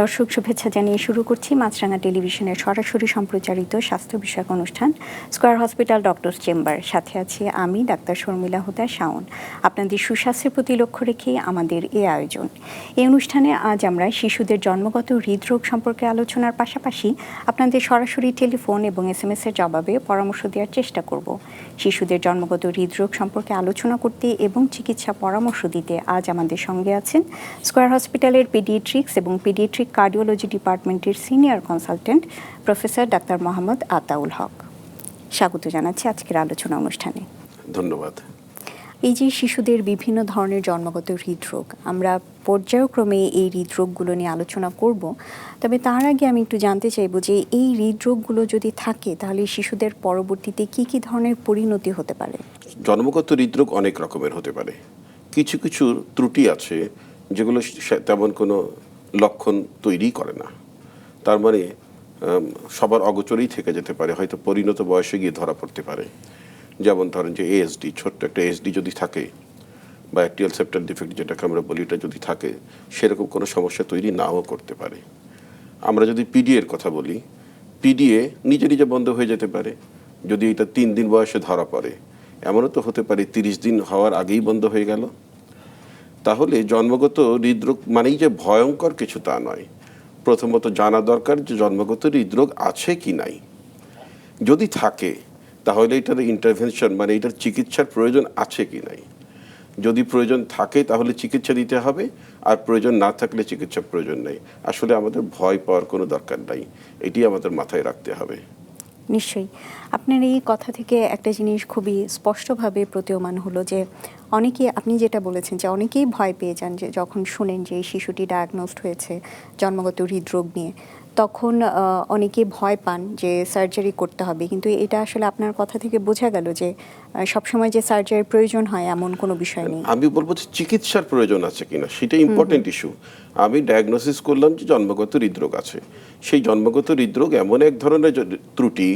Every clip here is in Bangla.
দর্শক শুভেচ্ছা জানিয়ে শুরু করছি মাছরাঙা টেলিভিশনের সরাসরি সম্প্রচারিত স্বাস্থ্য বিষয়ক অনুষ্ঠান, স্কোয়ার হসপিটাল ডক্টর চেম্বার। সাথে আছি আমি ডাক্তার শর্মিলা হুদা শাওন। আপনাদের সুস্বাস্থ্যের প্রতি লক্ষ্য রেখে আমাদের এ আয়োজন। এই অনুষ্ঠানে আজ আমরা শিশুদের জন্মগত হৃদরোগ সম্পর্কে আলোচনার পাশাপাশি আপনাদের সরাসরি টেলিফোন এবং এস এম এর জবাবে পরামর্শ দেওয়ার চেষ্টা করব। শিশুদের জন্মগত হৃদরোগ সম্পর্কে আলোচনা করতে এবং চিকিৎসা পরামর্শ দিতে আজ আমাদের সঙ্গে আছেন স্কোয়ার হসপিটালের পিডিয়েট্রিক্স এবং পিডিয়েট্রিক কার্ডিওলজি ডিপার্টমেন্টের senior consultant professor doctor Mohammad Ataul Haque. স্বাগত জানাচ্ছি আজকের আলোচনা অনুষ্ঠানে। ধন্যবাদ। এই যে শিশুদের বিভিন্ন ধরনের জন্মগত হৃদরোগ, আমরা পর্যায়ক্রমে এই হৃদরোগগুলো নিয়ে আলোচনা করব। তবে তার আগে আমি একটু জানতে চাইব যে এই হৃদরোগগুলো যদি থাকে, তাহলে শিশুদের পরবর্তীতে কি কি ধরনের পরিণতি হতে পারে? জন্মগত হৃদরোগ অনেক রকমের হতে পারে। কিছু কিছু ত্রুটি আছে যেগুলো তেমন কোনো লক্ষণ তৈরি করে না। তার মানে সবার অগোচরেই থেকে যেতে পারে, হয়তো পরিণত বয়সে গিয়ে ধরা পড়তে পারে। যেমন ধরেন যে এএসডি ছোট্ট একটা এসডি যদি থাকে, বা অ্যাক্টিয়াল সেপ্টাল ডিফেক্ট যেটাকে আমরা বলি, এটা যদি থাকে, সেরকম কোনো সমস্যা তৈরি নাও করতে পারে। আমরা যদি পিডিএ এর কথা বলি পিডিএ নিজে নিজে বন্ধ হয়ে যেতে পারে। যদি এটা তিন দিন বয়সে ধরা পড়ে, এমনও তো হতে পারে তিরিশ দিন হওয়ার আগেই বন্ধ হয়ে গেল। তাহলে জন্মগত হৃদরোগ মানেই যে ভয়ঙ্কর কিছু তা নয়। প্রথমত জানা দরকার যে জন্মগত হৃদরোগ আছে কি নাই। যদি থাকে তাহলে এটার ইন্টারভেনশন মানে এটার চিকিৎসার প্রয়োজন আছে কি নাই? যদি প্রয়োজন থাকে তাহলে চিকিৎসা দিতে হবে, আর প্রয়োজন না থাকলে চিকিৎসার প্রয়োজন নেই। আসলে আমাদের ভয় পাওয়ার কোনো দরকার নাই। এটি আমাদের মাথায় রাখতে হবে। নিশ্চয়ই। আপনার এই কথা থেকে একটা জিনিস খুবই স্পষ্টভাবে প্রতীয়মান হলো যে অনেকে আপনি যেটা বলেছেন যে, অনেকেই ভয় পেয়ে যান যে, যখন শুনেন যে এই শিশুটি ডায়াগনোসড হয়েছে জন্মগত হৃদরোগ নিয়ে। তখন অনেকে ভয় পান যে সার্জারি করতে হবে। কিন্তু এটা আসলে আপনার কথা থেকে বোঝা গেল যে সবসময় যে সার্জারির প্রয়োজন হয় এমন কোনো বিষয় নেই। আমি বলব যে চিকিৎসার প্রয়োজন আছে কিনা সেটা ইম্পর্টেন্ট ইস্যু আমি ডায়াগনোসিস করলাম যে জন্মগত হৃদরোগ আছে। সেই জন্মগত হৃদরোগ এমন এক ধরনের ত্রুটি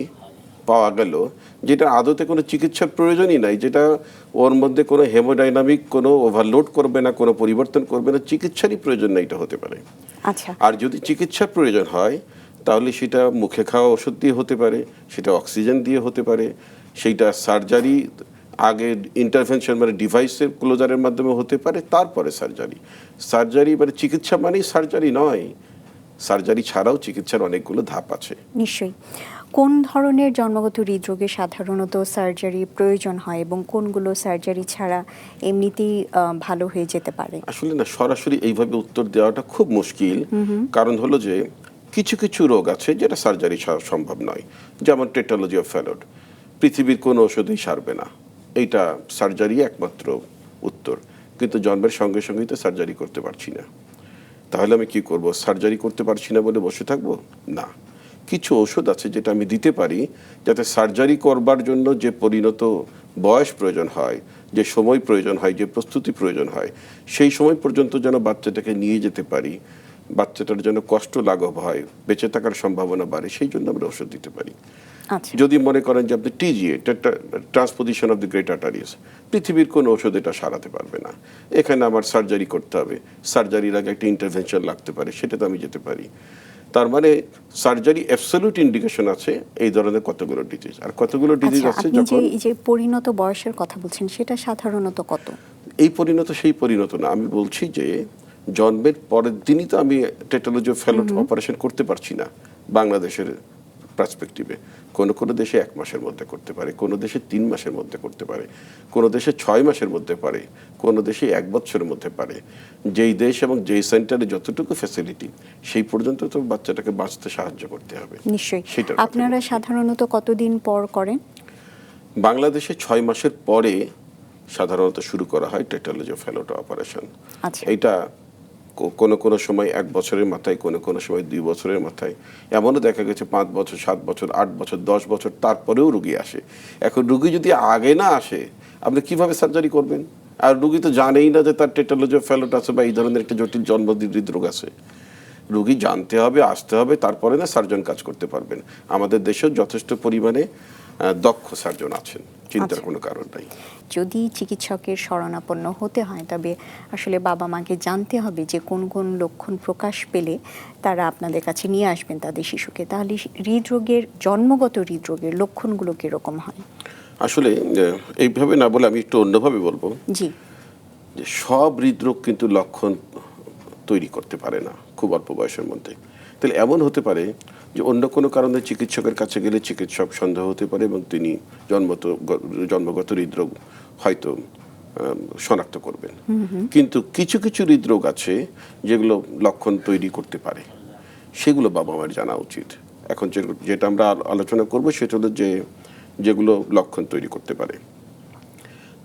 পাওয়া গেল যেটা আদতে কোনো চিকিৎসার প্রয়োজনই নাই যেটা ওর মধ্যে কোনো হেমোডাইনামিক কোনো ওভারলোড করবে না কোনো পরিবর্তন করবে না চিকিৎসারই প্রয়োজন না এটা হতে পারে। আচ্ছা। আর যদি চিকিৎসার প্রয়োজন হয় তাহলে সেটা মুখে খাওয়া ওষুধ দিয়ে হতে পারে সেটা অক্সিজেন দিয়ে হতে পারে সেইটা সার্জারি আগে ইন্টারভেনশন মানে ডিভাইসের ক্লোজারের মাধ্যমে হতে পারে তারপরে সার্জারি সার্জারি মানে চিকিৎসা মানেই সার্জারি নয় সার্জারি ছাড়াও চিকিৎসার অনেকগুলো ধাপ আছে। নিশ্চয়ই। কোন ধরনের জন্মগত হৃদরোগে সাধারণত সার্জারি প্রয়োজন হয় এবং কোনগুলো সার্জারি ছাড়া এমনিতেই ভালো হয়ে যেতে পারে? আসলে না সরাসরি এইভাবে উত্তর দেওয়াটা খুব মুশকিল। কারণ হলো যে কিছু কিছু রোগ আছে যেটা সার্জারি ছাড়া সম্ভব নয়। যেমন টেটালজি অফ ফ্যালোড পৃথিবীর কোনো ওষুধই সারবে না। এইটা সার্জারি একমাত্র উত্তর। কিন্তু জন্মের সঙ্গে সঙ্গেই তো সার্জারি করতে পারছি না। তাহলে আমি কি করব? সার্জারি করতে পারছি না বলে বসে থাকব? না। কিছু ওষুধ আছে যেটা আমি দিতে পারি, যাতে সার্জারি করবার জন্য যে পরিণত বয়স প্রয়োজন হয়, যে সময় প্রয়োজন হয়, যে প্রস্তুতি প্রয়োজন হয়, সেই সময় পর্যন্ত যেন বাচ্চাটাকে নিয়ে যেতে পারি। বাচ্চাটার জন্য কষ্ট লাঘব হয়, বেঁচে থাকার সম্ভাবনা বাড়ে, সেই জন্য আমরা ওষুধ দিতে পারি। যদি মনে করেন যে আপনি TGA transposition of the great arteries পৃথিবীর কোনো ওষুধ এটা সারাতে পারবে না। এখানে আমার সার্জারি করতে হবে। সার্জারির আগে একটা ইন্টারভেনশন লাগতে পারে সেটাতে আমি যেতে পারি। তার মানে সার্জারি অ্যাবসলিউট ইন্ডিকেশন আছে এই ধরনের কতগুলো ডিজিজ আর কতগুলো ডিজিজ আচ্ছা আছে যখন এই যে পরিণত বয়সের কথা বলছেন সেটা সাধারণত কত? এই পরিণত সেই পরিণত না। আমি বলছি যে জন্মের পরের দিনই তো আমি টেটালজি ফেলোট অপারেশন করতে পারছি না। বাংলাদেশের পার্সপেক্টিভে কোনো কোনো দেশে এক মাসের মধ্যে করতে পারে কোনো দেশে তিন মাসের মধ্যে করতে পারে কোনো দেশে ছয় মাসের মধ্যে পারে কোনো দেশে এক বছরের মধ্যে পারে। যেই দেশ এবং যেই সেন্টারে যতটুকু ফ্যাসিলিটি সেই পর্যন্ত তো বাচ্চাটাকে বাঁচতে সাহায্য করতে হবে। নিশ্চয়ই। আপনারা। সাধারণত কতদিন পর করেন? বাংলাদেশে ছয় মাসের পরে সাধারণত শুরু করা হয় টেটালজি ফেলোটা অপারেশন। আচ্ছা। এটা কোনো কোনো সময় এক বছরের মাথায়, কোনো কোনো সময় দুই বছরের মাথায়। এমনও দেখা গেছে পাঁচ বছর, সাত বছর, আট বছর, দশ বছর, তারপরেও রুগী আসে। এখন রুগী যদি আগে না আসে, আপনি কীভাবে সার্জারি করবেন? আর রুগী তো জানেই না যে তার টেটালজি ফেলোট আছে বা এই ধরনের একটা জটিল জন্মদিন হৃদরোগ আছে। রুগী জানতে হবে, আসতে হবে, তারপরে না সার্জন কাজ করতে পারবেন। আমাদের দেশেও যথেষ্ট পরিমাণে দক্ষ সার্জন আছেন। চিন্তার আচ্ছা। কোনো কারণ নাই। যদি চিকিৎসকের শরণাপন্ন হতে হয় তবে আসলে বাবা মাকে জানতে হবে যে কোন কোন লক্ষণ প্রকাশ পেলে তারা আপনাদের কাছে নিয়ে আসবেন তাদের শিশুকে। তাহলে হৃদরোগের জন্মগত হৃদরোগের লক্ষণগুলো কীরকম হয়? আসলে এইভাবে না বলে আমি একটু অন্যভাবে বলব। জি। যে সব হৃদরোগ কিন্তু লক্ষণ তৈরি করতে পারে না খুব অল্প বয়সের মধ্যে। তাহলে এমন হতে পারে যে অন্য কোনো কারণে চিকিৎসকের কাছে গেলে চিকিৎসক সন্দেহ হতে পারে এবং তিনি জন্মত জন্মগত হৃদরোগ হয়তো শনাক্ত করবেন। কিন্তু কিছু কিছু হৃদরোগ আছে যেগুলো লক্ষণ তৈরি করতে পারে। সেগুলো বাবা মায়ের জানা উচিত। এখন যেটা আমরা আলো- আলোচনা করব সেটা হলো যে যেগুলো লক্ষণ তৈরি করতে পারে।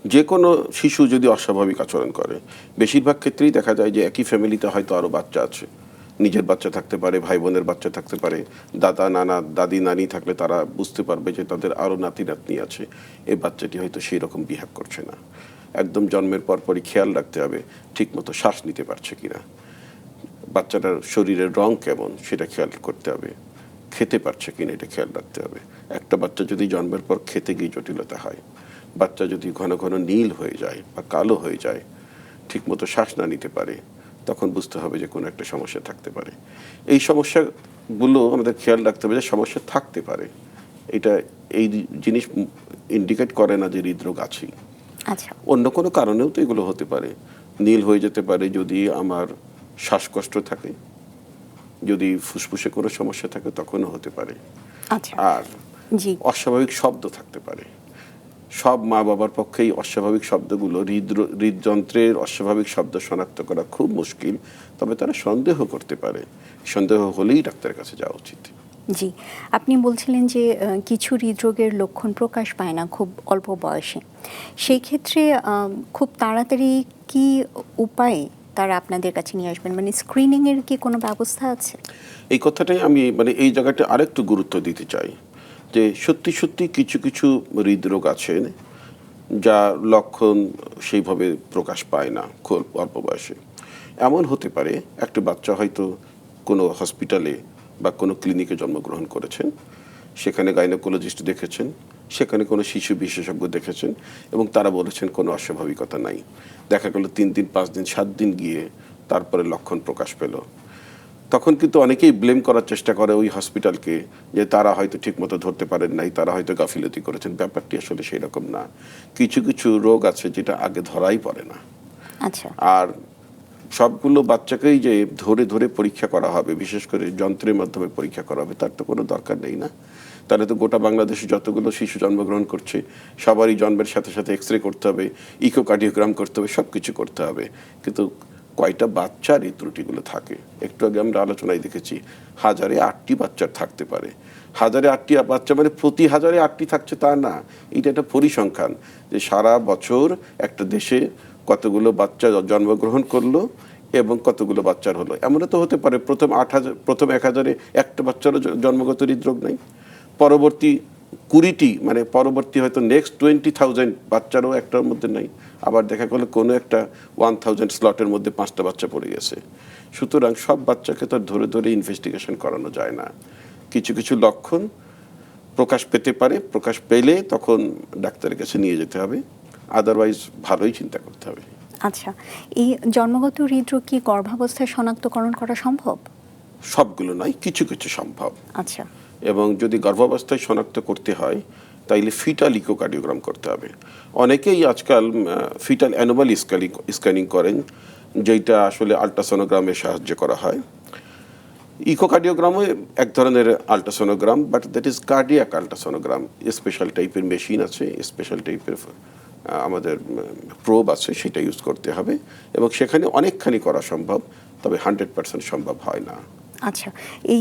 যে কোনো শিশু যদি অস্বাভাবিক আচরণ করে বেশিরভাগ ক্ষেত্রেই দেখা যায় যে একই ফ্যামিলিতে হয়তো আরও বাচ্চা আছে। নিজের বাচ্চা থাকতে পারে ভাই বোনের বাচ্চা থাকতে পারে, দাদা, নানা, দাদি, নানি থাকলে তারা বুঝতে পারবে যে তাদের আরও নাতি নাতনি আছে। এই বাচ্চাটি হয়তো সেই রকম বিহেভ করছে না। একদম জন্মের পরপরই খেয়াল রাখতে হবে, ঠিকমতো শ্বাস নিতে পারছে কিনা। বাচ্চাটার শরীরের রং কেমন সেটা খেয়াল করতে হবে। খেতে পারছে কিনা এটা খেয়াল রাখতে হবে। একটা বাচ্চা যদি জন্মের পর খেতে গিয়ে জটিলতা হয়, বাচ্চা যদি ঘন ঘন নীল হয়ে যায় বা কালো হয়ে যায়, ঠিকমতো শ্বাস না নিতে পারে তখন বুঝতে হবে যে কোনো একটা সমস্যা থাকতে পারে। এই সমস্যাগুলো আমাদের খেয়াল রাখতে হবে যে সমস্যা থাকতে পারে। এটা এই জিনিস ইন্ডিকেট করে না যে হৃদরোগ আছেই। আচ্ছা। অন্য কোনো কারণেও তো এগুলো হতে পারে। নীল হয়ে যেতে পারে যদি আমার শ্বাসকষ্ট থাকে। যদি ফুসফুসে কোনো সমস্যা থাকে তখনও হতে পারে। আচ্ছা। আর অস্বাভাবিক শব্দ থাকতে পারে। সব মা বাবার পক্ষেই অস্বাভাবিক শব্দগুলো হৃদ- হৃদযন্ত্রের অস্বাভাবিক শব্দ শনাক্ত করা খুব মুশকিল তবে তারা সন্দেহ করতে পারে। সন্দেহ হলেই ডাক্তারের কাছে যাওয়া উচিত। জি আপনি বলছিলেন যে কিছু হৃদরোগের লক্ষণ প্রকাশ পায় না খুব অল্প বয়সে। সেই ক্ষেত্রে খুব তাড়াতাড়ি কি উপায়ে তারা আপনাদের কাছে নিয়ে আসবেন? মানে স্ক্রিনিংয়ের কি কোনো ব্যবস্থা আছে? এই কথাটাই আমি মানে এই জায়গাটা আরেকটু গুরুত্ব দিতে চাই। যে সত্যি সত্যি কিছু কিছু হৃদরোগ আছে যা লক্ষণ সেইভাবে প্রকাশ পায় না খুব অল্প বয়সে। এমন হতে পারে একটা বাচ্চা হয়তো কোনো হসপিটালে বা কোনো ক্লিনিকে জন্মগ্রহণ করেছেন, সেখানে গাইনোকোলজিস্ট দেখেছেন, সেখানে কোনো শিশু বিশেষজ্ঞ দেখেছেন এবং তারা বলেছেন কোনো অস্বাভাবিকতা নাই। দেখা গেল তিন দিন, পাঁচ দিন, সাত দিন গিয়ে তারপরে লক্ষণ প্রকাশ পেল। তখন কিন্তু অনেকেই ব্লেম করার চেষ্টা করে ওই হসপিটালকে যে তারা হয়তো ঠিকমতো ধরতে পারেন নাই তারা হয়তো গাফিলতি করেছেন। ব্যাপারটি আসলে সেই রকম না। কিছু কিছু রোগ আছে যেটা আগে ধরাই পড়ে না। আচ্ছা। আর সবগুলো বাচ্চাকেই যে ধরে ধরে পরীক্ষা করা হবে বিশেষ করে যন্ত্রের মাধ্যমে পরীক্ষা করা হবে তার তো কোনো দরকার নেই না। তাহলে তো গোটা বাংলাদেশে যতগুলো শিশু জন্মগ্রহণ করছে সবারই জন্মের সাথে সাথে এক্স রে করতে হবে ইকোকার্ডিওগ্রাম করতে হবে সব কিছু করতে হবে। কিন্তু কয়টা বাচ্চার এই ত্রুটিগুলো থাকে? একটু আগে আমরা আলোচনায় দেখেছি, হাজারে আটটি বাচ্চার থাকতে পারে। হাজারে আটটি বাচ্চা মানে প্রতি হাজারে আটটি থাকছে তা না, এটা একটা পরিসংখ্যান যে সারা বছর একটা দেশে কতগুলো বাচ্চা জন্মগ্রহণ করল এবং কতগুলো বাচ্চার হলো। এমনও তো হতে পারে, প্রথম আট হাজার, প্রথম এক হাজারে একটা বাচ্চারও জন্মগত হৃদরোগ নাই। পরবর্তী কুড়িটি মানে পরবর্তী হয়তো নেক্সট টোয়েন্টি থাউজেন্ড বাচ্চারও একটার মধ্যে নাই। আবার দেখা গেলো কোনো একটা ওয়ান থাউজেন্ড স্লটের মধ্যে পাঁচটা বাচ্চা পড়ে গেছে। সুতরাং সব বাচ্চাকে তো ধরে ধরে ইনভেস্টিগেশন করানো যায় না। কিছু কিছু লক্ষণ প্রকাশ পেতে পারে প্রকাশ পেলে তখন ডাক্তারের কাছে নিয়ে যেতে হবে। আদারওয়াইজ ভালোই চিন্তা করতে হবে। আচ্ছা এই জন্মগত হৃদরোগ কি গর্ভাবস্থায় শনাক্তকরণ করা সম্ভব? সবগুলো নয় কিছু কিছু সম্ভব। আচ্ছা। এবং যদি গর্ভাবস্থায় শনাক্ত করতে হয়, তাইলে ফিটাল ইকোকার্ডিওগ্রাম করতে হবে। অনেকেই আজকাল ফিটাল অ্যানোমালি স্ক্যানিং স্ক্যানিং করেন যেটা আসলে আল্ট্রাসোনোগ্রামে সাহায্য করা হয়। ইকোকার্ডিওগ্রামও এক ধরনের ultrasonogram but that is cardiac ultrasonogram special টাইপের মেশিন আছে স্পেশাল টাইপের আমাদের প্রোব আছে, সেটা ইউজ করতে হবে। এবং সেখানে অনেকখানি করা সম্ভব, তবে হান্ড্রেড পার্সেন্ট সম্ভব হয় না। আচ্ছা এই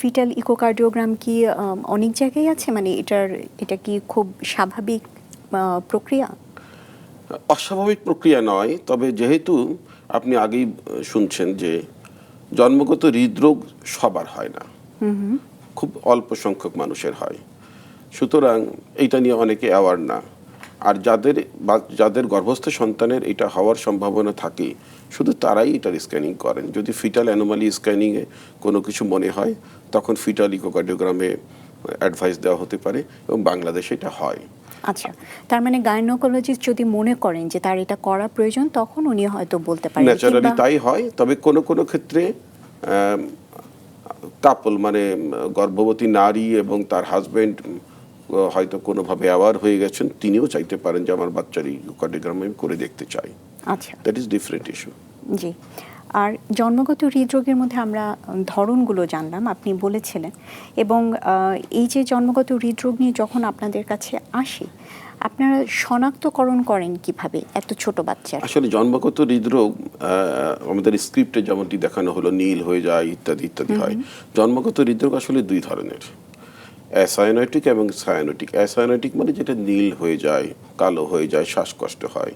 ফিটাল ইকোকার্ডিওগ্রাম কি অনেক জায়গায় আছে? মানে এটার এটা কি খুব স্বাভাবিক প্রক্রিয়া? অস্বাভাবিক প্রক্রিয়া নয় তবে যেহেতু আপনি আগেই শুনছেন যে জন্মগত হৃদরোগ সবার হয় না। খুব অল্প সংখ্যক মানুষের হয়। সুতরাং এইটা নিয়ে অনেকে অ্যাওয়ার না। আর যাদের যাদের গর্ভস্থ সন্তানের এটা হওয়ার সম্ভাবনা থাকে শুধু তারাই এটার স্ক্যানিং করেন। যদি ফিটাল অ্যানোমালি স্ক্যানিংয়ে কোনো কিছু মনে হয় তখন ফিটাল ইকোকার্ডিওগ্রামে অ্যাডভাইস দেওয়া হতে পারে এবং বাংলাদেশে এটা হয়। আচ্ছা তার মানে গাইনোকোলজিস্ট যদি মনে করেন যে তার এটা করা প্রয়োজন তখন উনি হয়তো বলতে পারেন ন্যাচারালি তাই হয় তবে কোনো কোনো ক্ষেত্রে কাপল মানে গর্ভবতী নারী এবং তার হাজবেন্ড হয়তো কোনোভাবে অ্যাওয়ার হয়ে গেছেন তিনিও চাইতে পারেন যে আমার বাচ্চার ইকোকার্ডিওগ্রাম আমি করে দেখতে চাই। আচ্ছা। দ্যাট ইজ ডিফারেন্ট ইস্যু জি। আর জন্মগত হৃদরোগের মধ্যে আমরা ধরনগুলো জানলাম আপনি বলেছিলেন। এবং এই যে জন্মগত হৃদরোগ নিয়ে যখন আপনাদের কাছে আসে আপনারা শনাক্তকরণ করেন কীভাবে? এত ছোট বাচ্চা আসলে জন্মগত হৃদরোগ আমাদের স্ক্রিপ্টে যেমনটি দেখানো হলো নীল হয়ে যায় ইত্যাদি ইত্যাদি হয়। জন্মগত হৃদরোগ আসলে দুই ধরনের। অ্যাসায়নাইটিক এবং সায়ানোটিক অ্যাসায়নাইটিক মানে যেটা নীল হয়ে যায় কালো হয়ে যায় শ্বাসকষ্ট হয়।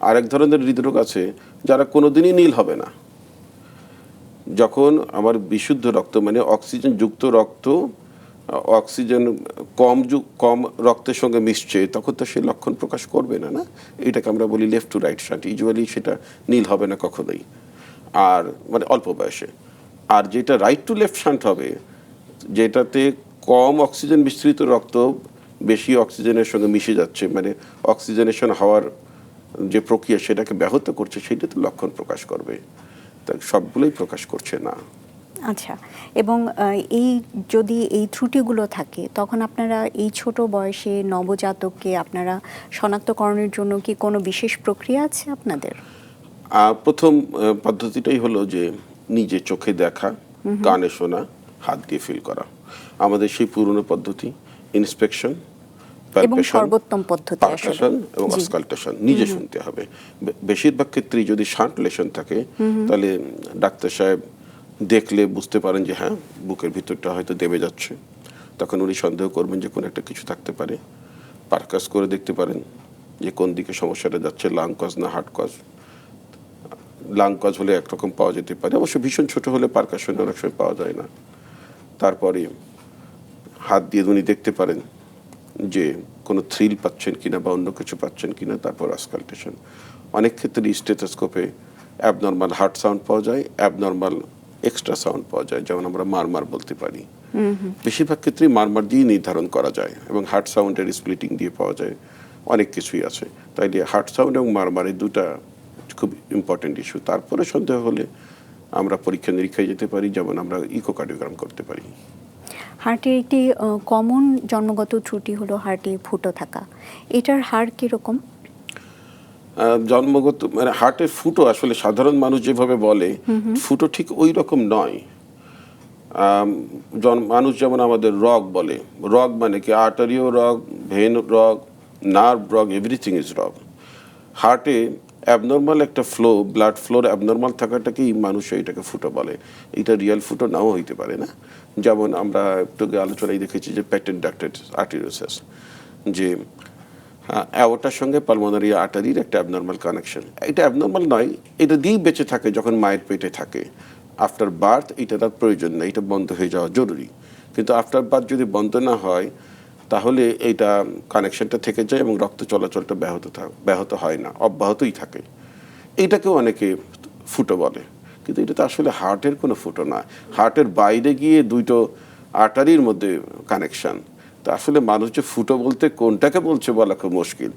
আরেক ধরনের হৃদরোগ আছে যারা কোনোদিনই নীল হবে না। যখন আমার বিশুদ্ধ রক্ত মানে অক্সিজেন যুক্ত রক্ত অক্সিজেন কম কম রক্তের সঙ্গে মিশছে, তখন তো সে লক্ষণ প্রকাশ করবে না না? এটাকে আমরা বলি left to right shunt usually সেটা নীল হবে না কখনোই। আর মানে অল্প বয়সে। আর যেটা রাইট টু লেফট শান্ট হবে, যেটাতে কম অক্সিজেন মিশ্রিত রক্ত বেশি অক্সিজেনের সঙ্গে মিশে যাচ্ছে মানে অক্সিজেনেশন হওয়ার যে প্রক্রিয়া সেটাকে ব্যাহত করছে সেটা তো লক্ষণ প্রকাশ করবে। তা সবগুলোই প্রকাশ করছে না। আচ্ছা এবং এই যদি এই ত্রুটিগুলো থাকে তখন আপনারা এই ছোট বয়সে নবজাতককে আপনারা শনাক্তকরণের জন্য কি কোনো বিশেষ প্রক্রিয়া আছে আপনাদের? প্রথম পদ্ধতিটাই হলো যে নিজে চোখে দেখা কানে শোনা হাত দিয়ে ফিল করা। আমাদের সেই পুরনো পদ্ধতি ইন্সপেকশন এবং সর্বোত্তম পদ্ধতি পারকাশন এবং। অস্কালটেশন নিজে শুনতে হবে। বেশিরভাগ ক্ষেত্রেই যদি শান্ট লেশন থাকে তাহলে ডাক্তার সাহেব দেখলে বুঝতে পারেন যে হ্যাঁ বুকের ভিতরটা হয়তো দেবে যাচ্ছে। তখন উনি সন্দেহ করবেন যে কোনো একটা কিছু থাকতে পারে। পারকাস করে দেখতে পারেন যে কোন দিকে সমস্যাটা যাচ্ছে লাং কজ না হার্ট কজ। লাং কজ হলে একরকম পাওয়া যেতে পারে। অবশ্য ভীষণ ছোট হলে পারকাশন অনেক সময় পাওয়া যায় না। তারপরে হাত দিয়ে উনি দেখতে পারেন যে কোনো থ্রিল পাচ্ছেন কিনা বা অন্য কিছু পাচ্ছেন কিনা তারপর আসকালটেশন অনেক ক্ষেত্রে স্টেথোস্কোপে অ্যাবনর্মাল হার্ট সাউন্ড পাওয়া যায় অ্যাবনর্মাল এক্সট্রা সাউন্ড পাওয়া যায় যেমন আমরা মারমার বলতে পারি। বেশিরভাগ ক্ষেত্রেই মারমার দিয়ে নির্ধারণ করা যায় এবং হার্ট সাউন্ডের স্প্লিটিং দিয়ে পাওয়া যায়। অনেক কিছুই আছে। তাই দিয়ে হার্ট সাউন্ড এবং মারমারের দুটা খুব ইম্পর্টেন্ট ইস্যু তারপরে সন্দেহ হলে আমরা পরীক্ষা নিরীক্ষায় যেতে পারি যেমন আমরা ইকোকার্ডিওগ্রাম করতে পারি। হার্টের একটি কমন জন্মগত ত্রুটি হলো হার্টে ফুটো থাকা। এটার হার কীরকম? জন্মগত মানে হার্টের ফুটো আসলে সাধারণ মানুষ যেভাবে বলে ফুটো ঠিক ওই রকম নয়। জন- মানুষ যেমন আমাদের রগ বলে রগ মানে কি? আর্টারিও রগ ভেন রগ নার্ভ রগ এভরিথিং ইজ রগ। হার্টে অ্যাবনর্মাল একটা ফ্লো ব্লাড ফ্লোর অ্যাবনর্মাল থাকাটাকেই মানুষ এটাকে ফুটো বলে। এটা রিয়েল ফুটো নাও হইতে পারে না? যেমন আমরা একটু আলোচনায় দেখেছি যে প্যাটেন্ট ডাক্টেড আর্টিরিওসিস যে অ্যাওটার সঙ্গে পালমোনারি আর্টারির একটা অ্যাবনর্মাল কানেকশন এটা অ্যাবনর্মাল নয়, এটা দিয়েই বেঁচে থাকে যখন মায়ের পেটে থাকে। আফটার বার্থ এটা তার প্রয়োজন নেই, এটা বন্ধ হয়ে যাওয়া জরুরি। কিন্তু আফটার বার্থ যদি বন্ধ না হয়, তাহলে এইটা কানেকশনটা থেকে যায় এবং রক্ত চলাচলটা ব্যাহত ব্যাহত হয় না, অব্যাহতই থাকে। এইটাকেও অনেকে ফুটো বলে। কিন্তু এটা তো আসলে হার্টের কোনো ফুটো না হার্টের বাইরে গিয়ে দুটো আর্টারির মধ্যে কানেকশন তা আসলে মানুষ যে ফুটো বলতে কোনটাকে বলছে বলা খুব মুশকিল।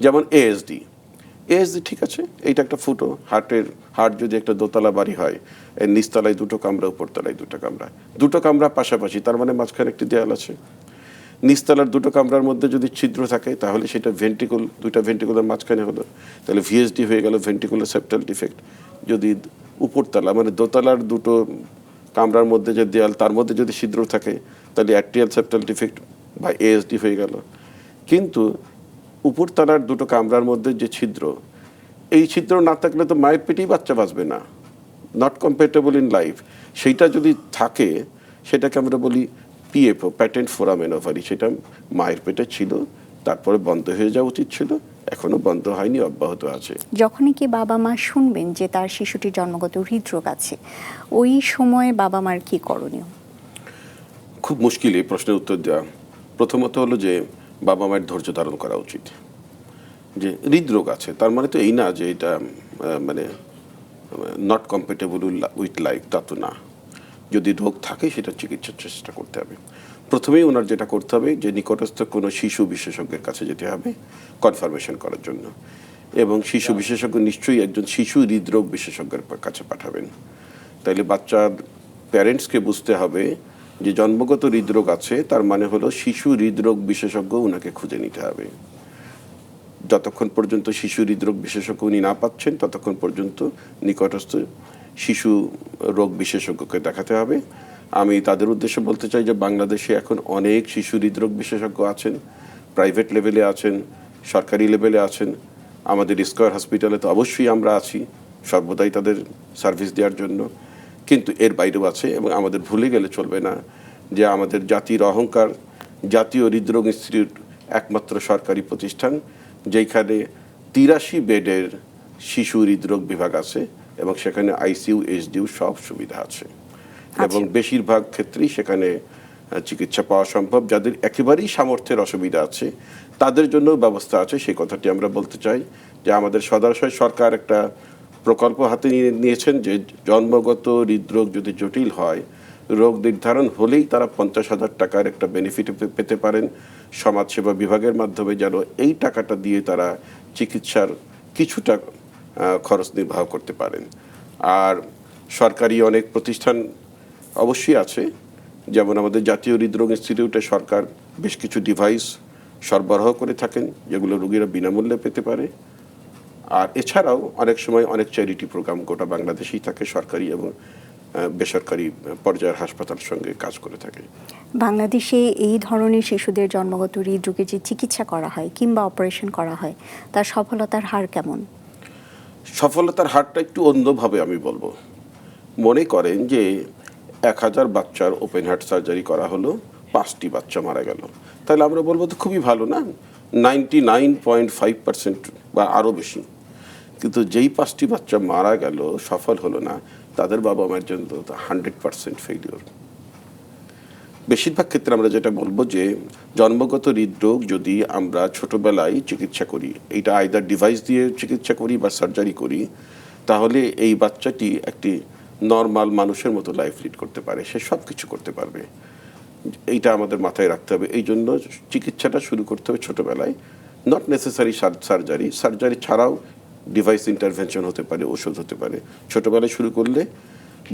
যেমন এএসডি এএসডি ঠিক আছে, এইটা একটা ফুটো। হার্টের, হার্ট যদি একটা দোতলা বাড়ি হয়, এর নিচতলায় দুটো কামরা, উপরতলায় দুটো কামরা। দুটো কামরা পাশাপাশি, তার মানে মাঝখানে একটি দেয়াল আছে। নিচতলার দুটো কামরার মধ্যে যদি ছিদ্র থাকে, তাহলে সেটা ভেন্টিকুল দুইটা ভেন্টিকুলার মাঝখানে হলো। তাহলে ভিএসডি হয়ে গেল ভেন্টিকুলার সেপ্টাল ডিফেক্ট যদি উপরতলা মানে দোতলার দুটো কামরার মধ্যে যে দেয়াল, তার মধ্যে যদি ছিদ্র থাকে, তাহলে অ্যাট্রিয়াল সেপ্টাল ডিফেক্ট বা এএসডি হয়ে গেল। কিন্তু উপরতলার দুটো কামরার মধ্যে যে ছিদ্র, এই ছিদ্র না থাকলে তো মায়ের পেটেই বাচ্চা বাঁচবে না। নট কম্পেটেবল ইন লাইফ সেইটা যদি থাকে, সেটাকে আমরা বলি পিএফও প্যাটেন্ট ফোরামেন ওভারি সেটা মায়ের পেটে ছিল, তারপরে বন্ধ হয়ে যাওয়া উচিত ছিল। এখনও বন্ধ হয়নি অব্যাহত আছে। যখনই কি বাবা মা শুনবেন যে তার শিশুটির জন্মগত হৃদরোগ আছে ওই সময়ে বাবা মার কি করণীয়? খুব মুশকিল এই প্রশ্নের উত্তর দেওয়া প্রথমত হলো যে বাবা মায়ের ধৈর্য ধারণ করা উচিত। যে হৃদরোগ আছে তার মানে তো এই না যে এটা মানে নট কম্পেটেবল উইথ লাইফ তা তো না। যদি রোগ থাকে সেটা চিকিৎসার চেষ্টা করতে হবে। প্রথমেই ওনার যেটা করতে হবে যে নিকটস্থ কোনো শিশু বিশেষজ্ঞের কাছে যেতে হবে কনফার্মেশন করার জন্য। এবং শিশু বিশেষজ্ঞ নিশ্চয়ই একজন শিশু হৃদরোগ বিশেষজ্ঞের কাছে পাঠাবেন। তাইলে বাচ্চার প্যারেন্টসকে বুঝতে হবে যে জন্মগত হৃদরোগ আছে তার মানে হলো শিশু হৃদরোগ বিশেষজ্ঞ ওনাকে খুঁজে নিতে হবে। যতক্ষণ পর্যন্ত শিশু হৃদরোগ বিশেষজ্ঞ উনি না পাচ্ছেন ততক্ষণ পর্যন্ত নিকটস্থ শিশু রোগ বিশেষজ্ঞকে দেখাতে হবে। আমি তাদের উদ্দেশ্যে বলতে চাই যে বাংলাদেশে এখন অনেক শিশু হৃদরোগ বিশেষজ্ঞ আছেন প্রাইভেট লেভেলে আছেন, সরকারি লেভেলে আছেন। আমাদের স্কয়ার হসপিটালে তো অবশ্যই আমরা আছি, সর্বদাই তাদের সার্ভিস দেওয়ার জন্য। কিন্তু এর বাইরেও আছে এবং আমাদের ভুলে গেলে চলবে না যে আমাদের জাতির অহংকার, জাতীয় হৃদরোগ ইনস্টিটিউট একমাত্র সরকারি প্রতিষ্ঠান যেখানে তিরাশি বেডের শিশু হৃদরোগ বিভাগ আছে এবং সেখানে আইসিইউ এইচডিউ সব সুবিধা আছে। এবং বেশিরভাগ ক্ষেত্রেই সেখানে চিকিৎসা পাওয়া সম্ভব। যাদের একেবারেই সামর্থ্যের অসুবিধা আছে, তাদের জন্য ব্যবস্থা আছে। সেই কথাটি আমরা বলতে চাই যে আমাদের সদাশয় সরকার একটা প্রকল্প হাতে নিয়ে নিয়েছেন যে জন্মগত হৃদরোগ যদি জটিল হয়, রোগ নির্ধারণ হলেই তারা পঞ্চাশ হাজার টাকার একটা বেনিফিট পেতে পারেন। সমাজসেবা বিভাগের মাধ্যমে যেন এই টাকাটা দিয়ে তারা চিকিৎসার কিছুটা খরচ নির্বাহ করতে পারেন। আর সরকারি অনেক প্রতিষ্ঠান অবশ্যই আছে। যেমন আমাদের জাতীয় হৃদরোগ ইনস্টিটিউটে সরকার বেশ কিছু ডিভাইস সরবরাহ করে থাকেন যেগুলো রোগীরা বিনামূল্যে পেতে পারে। আর এছাড়াও অনেক সময় অনেক চ্যারিটি প্রোগ্রাম গোটা বাংলাদেশেই থাকে সরকারি এবং বেসরকারি পর্যায়ের হাসপাতালের সঙ্গে কাজ করে থাকে। বাংলাদেশে এই ধরনের শিশুদের জন্মগত হৃদরোগে যে চিকিৎসা করা হয় কিংবা অপারেশন করা হয় তার সফলতার হার কেমন? সফলতার হারটা একটু অন্যভাবে আমি বলব। মনে করেন যে এক হাজার বাচ্চার ওপেন হার্ট সার্জারি করা হলো, পাঁচটি বাচ্চা মারা গেল। তাহলে আমরা বলব তো খুবই ভালো না? Ninety nine point five percent বা আরও বেশি। কিন্তু যেই পাঁচটি বাচ্চা মারা গেল, সফল হলো না, তাদের বাবা মায়ের জন্য তো হান্ড্রেড পার্সেন্ট ফেলিওর বেশিরভাগ ক্ষেত্রে আমরা যেটা বলব যে, জন্মগত হৃদরোগ যদি আমরা ছোটবেলায় চিকিৎসা করি, এইটা আইদার ডিভাইস দিয়ে চিকিৎসা করি বা সার্জারি করি, তাহলে এই বাচ্চাটি একটি নর্মাল মানুষের মতো লাইফ লিড করতে পারে, সে সব কিছু করতে পারবে। এইটা আমাদের মাথায় রাখতে হবে। এই জন্য চিকিৎসাটা শুরু করতে হবে ছোটোবেলায়। নট নেসেসারি সার্জারি সার্জারি ছাড়াও ডিভাইস ইন্টারভেনশন হতে পারে, ওষুধ হতে পারে। ছোটোবেলায় শুরু করলে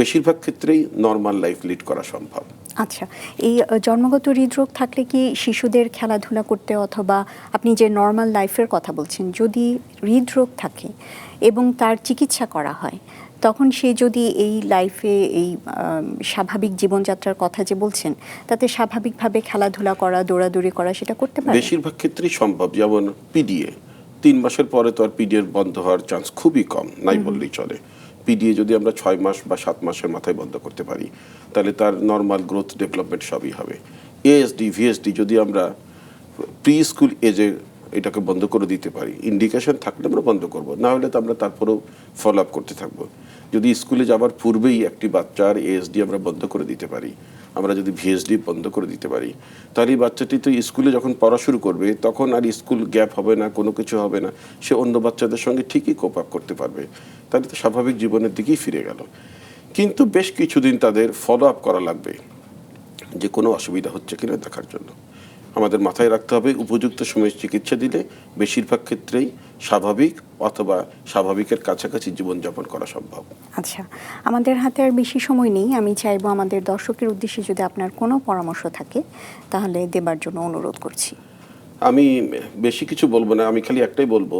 বেশিরভাগ ক্ষেত্রেই নর্মাল লাইফ লিড করা সম্ভব। আচ্ছা এই জন্মগত হৃদরোগ থাকলে কি শিশুদের খেলাধুলা করতে অথবা আপনি যে নর্মাল লাইফের কথা বলছেন, যদি হৃদরোগ থাকে এবং তার চিকিৎসা করা হয় তখন সে যদি এই লাইফে এই স্বাভাবিক জীবনযাত্রার কথা যে বলছেন তাতে স্বাভাবিকভাবে খেলাধুলা করা দৌড়াদৌড়ি করা সেটা করতে পারে? বেশিরভাগ ক্ষেত্রেই সম্ভব। যেমন পিডিএ তিন মাসের পরে তো আর পিডিএর বন্ধ হওয়ার চান্স খুবই কম নাই বললেই চলে। পিডিএ যদি আমরা ছয় মাস বা সাত মাসের মাথায় বন্ধ করতে পারি তাহলে তার নর্মাল গ্রোথ ডেভেলপমেন্ট সবই হবে। এএসডি ভিএসডি যদি আমরা প্রি স্কুল এজে এটাকে বন্ধ করে দিতে পারি ইন্ডিকেশন থাকলে আমরা বন্ধ করব না হলে তো আমরা তারপরেও ফলো আপ করতে থাকব। যদি স্কুলে যাবার পূর্বেই একটি বাচ্চার এএসডি আমরা বন্ধ করে দিতে পারি, আমরা যদি ভিএসডি বন্ধ করে দিতে পারি, তাহলে এই বাচ্চাটি তো স্কুলে যখন পড়া শুরু করবে, তখন আর স্কুল গ্যাপ হবে না, কোনো কিছু হবে না, সে অন্য বাচ্চাদের সঙ্গে ঠিকই কোপ আপ করতে পারবে। তাহলে তো স্বাভাবিক জীবনের দিকেই ফিরে গেল। কিন্তু বেশ কিছুদিন তাদের ফলো আপ করা লাগবে, যে কোনো অসুবিধা হচ্ছে কিনা দেখার জন্য। আমাদের মাথায় রাখতে হবে উপযুক্ত সময়ে চিকিৎসা দিলে বেশিরভাগ ক্ষেত্রেই স্বাভাবিক অথবা স্বাভাবিকের কাছাকাছি জীবনযাপন করা সম্ভব। আচ্ছা আমাদের হাতে আর বেশি সময় নেই। আমি চাইব আমাদের দর্শকের উদ্দেশ্যে যদি আপনার কোনো পরামর্শ থাকে তাহলে দেবার জন্য অনুরোধ করছি। আমি বেশি কিছু বলব না আমি খালি একটাই বলব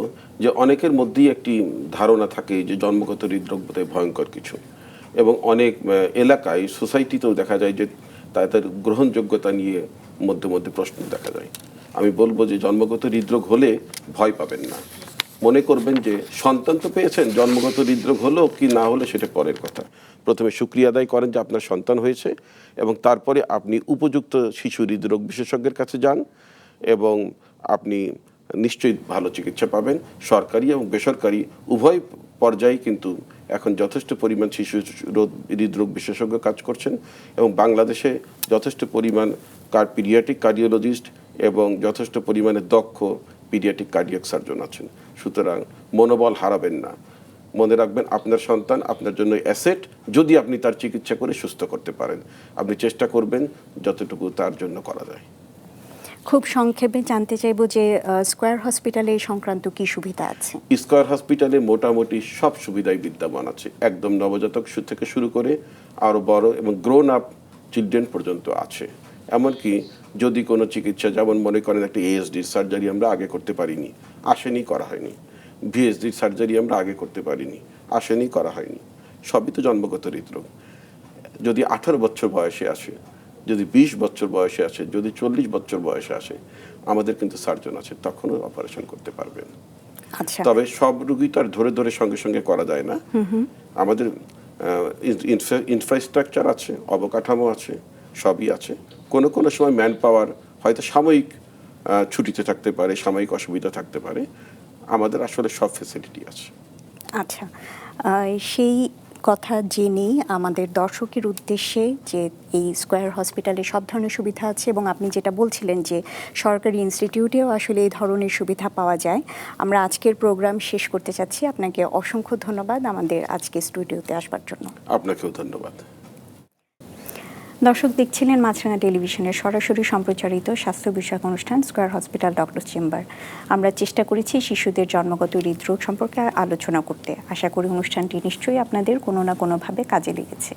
যে অনেকের মধ্যেই একটি ধারণা থাকে যে জন্মগত হৃদরোগ বোধহয় ভয়ঙ্কর কিছু। এবং অনেক এলাকায় সোসাইটিতেও দেখা যায় যে তাদের গ্রহণযোগ্যতা নিয়ে মধ্যে মধ্যে প্রশ্ন দেখা যায়। আমি বলব যে জন্মগত হৃদরোগ হলে ভয় পাবেন না। মনে করবেন যে সন্তান তো পেয়েছেন, জন্মগত হৃদরোগ হলো কি না হলো সেটা পরের কথা। প্রথমে সুক্রিয়া আদায় করেন যে আপনার সন্তান হয়েছে এবং তারপরে আপনি উপযুক্ত শিশু হৃদরোগ বিশেষজ্ঞের কাছে যান এবং আপনি নিশ্চয়ই ভালো চিকিৎসা পাবেন। সরকারি এবং বেসরকারি, উভয় পর্যায়ে কিন্তু এখন যথেষ্ট পরিমাণ শিশু হৃদরোগ বিশেষজ্ঞ কাজ করছেন এবং বাংলাদেশে যথেষ্ট পরিমাণ কার পিডিয়াটিক কার্ডিওলজিস্ট এবং যথেষ্ট পরিমাণে দক্ষ পিডিয়াটিক কার্ডিয়াক সার্জন আছেন। সুতরাং মনোবল হারাবেন না। মনে রাখবেন আপনার সন্তান আপনার জন্য অ্যাসেট যদি আপনি তার চিকিৎসা করে সুস্থ করতে পারেন। আপনি চেষ্টা করবেন যতটুকু তার জন্য করা যায়। খুব সংক্ষেপে জানতে চাইব যে স্কয়ার হসপিটালে এই সংক্রান্ত কি সুবিধা আছে? স্কয়ার হসপিটালে মোটামুটি সব সুবিধাই বিদ্যমান আছে। একদম নবজাতক থেকে শুরু করে আরও বড় এবং গ্রোন আপ চিলড্রেন পর্যন্ত আছে। এমনকি যদি কোনো চিকিৎসা যেমন মনে করেন একটা এএসডির সার্জারি আমরা আগে করতে পারিনি আসেনি করা হয়নি। ভিএসডির সার্জারি আমরা আগে করতে পারিনি আসেনি করা হয়নি। সবই তো জন্মগত হৃদরোগ। যদি আঠারো বছর বয়সে আসে যদি বিশ বছর বয়সে আসে যদি চল্লিশ বছর বয়সে আসে আমাদের কিন্তু সার্জন আছে তখনও অপারেশন করতে পারবেন আচ্ছা। তবে সব রুগী তো আর ধরে ধরে সঙ্গে সঙ্গে করা যায় না। আমাদের ইনফ্রাস্ট্রাকচার আছে অবকাঠামো আছে সবই আছে। কোনো কোনো সময় ম্যান পাওয়ার হয়তো সাময়িক ছুটিতে থাকতে পারে সাময়িক অসুবিধা থাকতে পারে। আমাদের আসলে সব ফেসিলিটি আছে। আচ্ছা সেই কথা জেনেই আমাদের দর্শকের উদ্দেশ্যে যে এই স্কয়ার হসপিটালে সব ধরনের সুবিধা আছে এবং আপনি যেটা বলছিলেন যে সরকারি ইনস্টিটিউটেও আসলে এই ধরনের সুবিধা পাওয়া যায়। আমরা আজকের প্রোগ্রাম শেষ করতে চাচ্ছি। আপনাকে অসংখ্য ধন্যবাদ আমাদের আজকে স্টুডিওতে আসবার জন্য। আপনাকেও ধন্যবাদ। দর্শক দেখছিলেন মাছরাঙা টেলিভিশনের সরাসরি সম্প্রচারিত স্বাস্থ্য বিষয়ক অনুষ্ঠান স্কোয়ার হসপিটাল ডক্টর চেম্বার। আমরা চেষ্টা করেছি শিশুদের জন্মগত হৃদরোগ সম্পর্কে আলোচনা করতে। আশা করি অনুষ্ঠানটি নিশ্চয়ই আপনাদের কোনো না কোনোভাবে কাজে লেগেছে।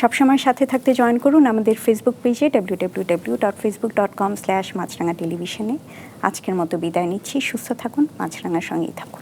সবসময় সাথে থাকতে জয়েন করুন আমাদের ফেসবুক পেজে W W W dot Facebook dot com slash Maasranga টেলিভিশনে। আজকের মতো বিদায় নিচ্ছি। সুস্থ থাকুন, মাছরাঙার সঙ্গেই থাকুন।